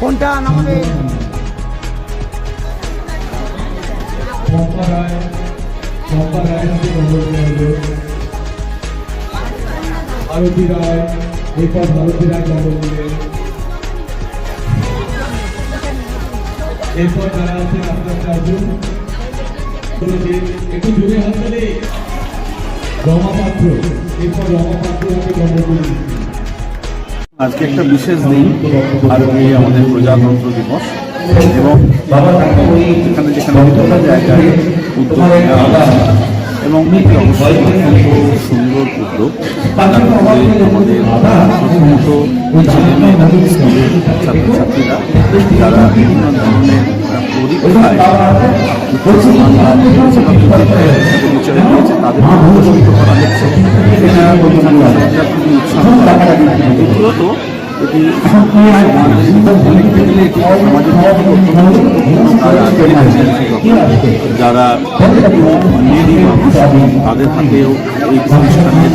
কোনটা? নামাবে পম্পা রায় এরপর ভারতী রায় কম্বল দিলেন এরপর যারা আছেন আস্তে আসুন। একটু জোরে হাত রমা পাত্র এরপর রমা পাত্র কম্বল করে দিচ্ছি আজকে একটা বিশেষ দিন, আজকে আমাদের প্রজাতন্ত্র দিবস। এবং যেখানে যেখানে বিভিন্ন জায়গায় উদ্যোগ এবং সুন্দর উদ্যোগ। আমাদের ছাত্রছাত্রীরা তারা বিভিন্ন ধরনের পরীক্ষায় উচ্চমান তাদের। যারা মেয়েরই মানুষ তাদের হাতেও এই প্রতিষ্ঠানের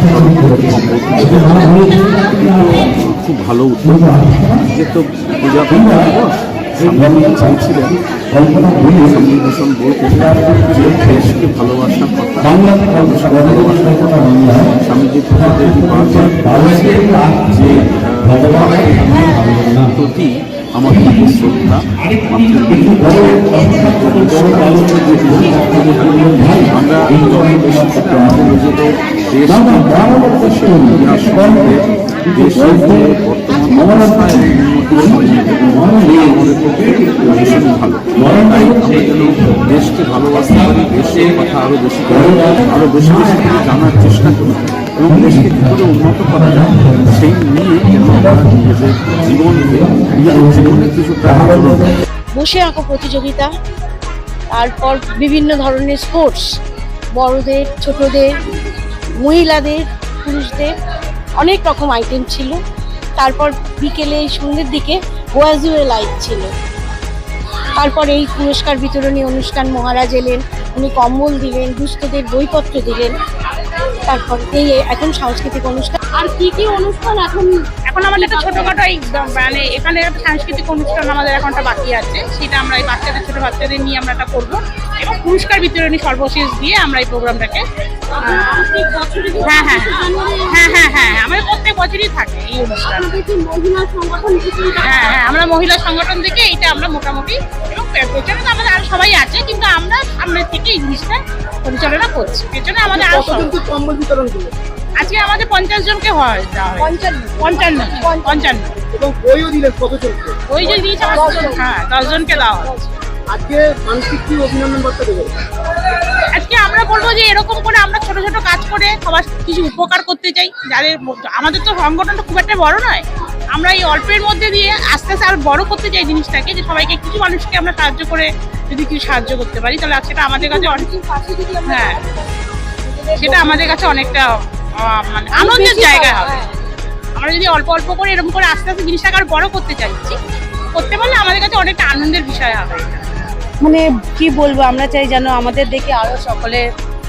খুব ভালো উদ্যোগ যেহেতু প্রজাতন্ত্র দিবস স্বামী চাইছিলেন সংবিভূষণ বইতে যে দেশকে ভালোবাসার কথা ভালোবাসার কথা স্বামীজির প্রতি আমার শ্রদ্ধা আমরা যেন দেশকে ভালোবাসতে পারি দেশের কথা আরও বেশি আরও বেশি বেশি জানার চেষ্টা করি করে উন্নত করা যায় সেই নিয়ে জীবনে বসে আঁকো প্রতিযোগিতা, তারপর বিভিন্ন ধরনের স্পোর্টস বড়দের, ছোটদের, মহিলাদের, পুরুষদের, অনেক রকম আইটেম ছিল। তারপর বিকেলে সন্ধ্যের দিকে ওয়াজুয়ে লাইভ ছিল। তারপর এই পুরস্কার বিতরণী অনুষ্ঠান, মহারাজ এলেন, উনি কম্বল দিলেন, দুস্থদের বইপত্র দিলেন। তারপর এই এখন সাংস্কৃতিক অনুষ্ঠান। আর কি কি অনুষ্ঠান এখন? এখন আমাদের একটা ছোটখাটো এই মানে এখানে সাংস্কৃতিক অনুষ্ঠান আমাদের এখন একটা বাকি আছে। সেটা আমরা এই বাচ্চাদের ছোট বাচ্চাদের নিয়ে আমরা একটা করব এবং পুরস্কার বিতরণী সর্বশেষ দিয়ে আমরা এই প্রোগ্রামটাকে হ্যাঁ হ্যাঁ। হ্যাঁ হ্যাঁ হ্যাঁ। আমাদের প্রত্যেক বছরই থাকে এই অনুষ্ঠান। মহিলা সংগঠন হ্যাঁ হ্যাঁ। আমরা মহিলা সংগঠন থেকে এইটা আমরা মোটামুটি তো আমাদের আরও সবাই আছে কিন্তু আমরা সামনের থেকে এই জিনিসটা পরিচালনা করছি। পেছনে আমাদের আরও কম্বল বিতরণ করল? আজকে আমাদের পঞ্চাশ জনকে হয় পঞ্চান্ন। পঞ্চান্ন পঞ্চান্ন। এবং বইও দিলেন কত চলছে ওই যে দিয়েছে হ্যাঁ দশ জনকে দেওয়া। আজকে মানসিক কি অভিনন্দন বার্তা দেবে আজকে আমরা বলব যে এরকম করে আমরা ছোট ছোট কাজ করে সবার কিছু উপকার করতে চাই। যাদের আমাদের তো সংগঠনটা খুব একটা বড় নয় আমরা এই অল্পের মধ্যে দিয়ে আস্তে আস্তে আর বড় করতে চাই জিনিসটাকে যে সবাইকে কিছু মানুষকে আমরা সাহায্য করে যদি কিছু সাহায্য করতে পারি তাহলে সেটা আমাদের কাছে অনেক হ্যাঁ। সেটা আমাদের কাছে অনেকটা মানে আনন্দের জায়গা হবে। আমরা যদি অল্প অল্প করে এরকম করে আস্তে আস্তে জিনিসটাকে আর বড় করতে চাইছি করতে পারলে আমাদের কাছে অনেকটা আনন্দের বিষয় হবে। মানে কি বলব আমরা চাই যেন আমাদের দেখে আরও সকলে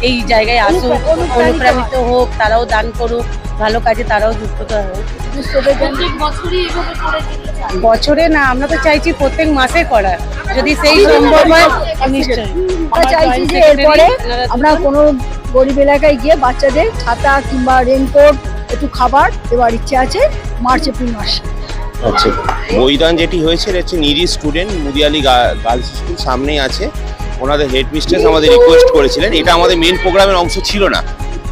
এই জায়গায় আসুক অনুপ্রাণিত হোক তারাও দান করুক। ভালো কাজে তারাও যুক্ত হোক বছরে না আমরা তো চাইছি প্রত্যেক মাসে করা। যদি সেই সম্ভব হয় নিশ্চয়ই। আমরা চাইছি যে এরপরে আমরা কোনো গরিব এলাকায় গিয়ে বাচ্চাদের ছাতা কিংবা রেনকোট একটু খাবার দেওয়ার ইচ্ছে আছে মার্চ এপ্রিল মাসে। আচ্ছা বইদান যেটি হয়েছে এটা হচ্ছে নিরি স্টুডেন্ট মুদিয়ালি গার্লস স্কুল সামনেই আছে। ওনাদের হেড মিস্ট্রেস আমাদের রিকোয়েস্ট করেছিলেন। এটা আমাদের মেন প্রোগ্রামের অংশ ছিল না।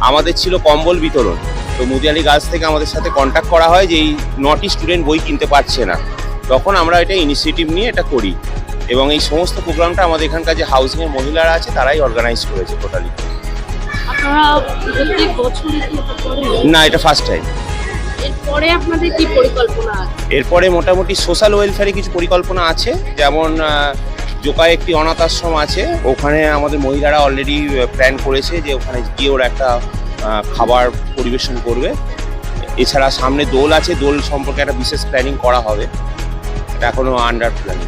আমাদের ছিল কম্বল বিতরণ। তো মুদিয়ালি গার্লস থেকে আমাদের সাথে কন্ট্যাক্ট করা হয় যে এই নটি স্টুডেন্ট বই কিনতে পারছে না। তখন আমরা এটা ইনিশিয়েটিভ নিয়ে এটা করি এবং এই সমস্ত প্রোগ্রামটা আমাদের এখানকার যে হাউসিং এর মহিলারা আছে তারাই অর্গানাইজ করেছে টোটালি? না এটা ফার্স্ট টাইম এরপরে আপনাদের কি পরিকল্পনা এরপরে মোটামুটি সোশ্যাল ওয়েলফেয়ারে কিছু পরিকল্পনা আছে। যেমন জোকায় একটি অনাথ আশ্রম আছে। ওখানে আমাদের মহিলারা অলরেডি প্ল্যান করেছে যে ওখানে গিয়ে ওরা একটা খাবার পরিবেশন করবে। এছাড়া সামনে দোল আছে, দোল সম্পর্কে একটা বিশেষ প্ল্যানিং করা হবে। এটা এখনও আন্ডার প্ল্যানিং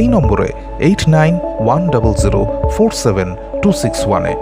এই নম্বরে eight nine one double zero four seven two six ওয়ানে।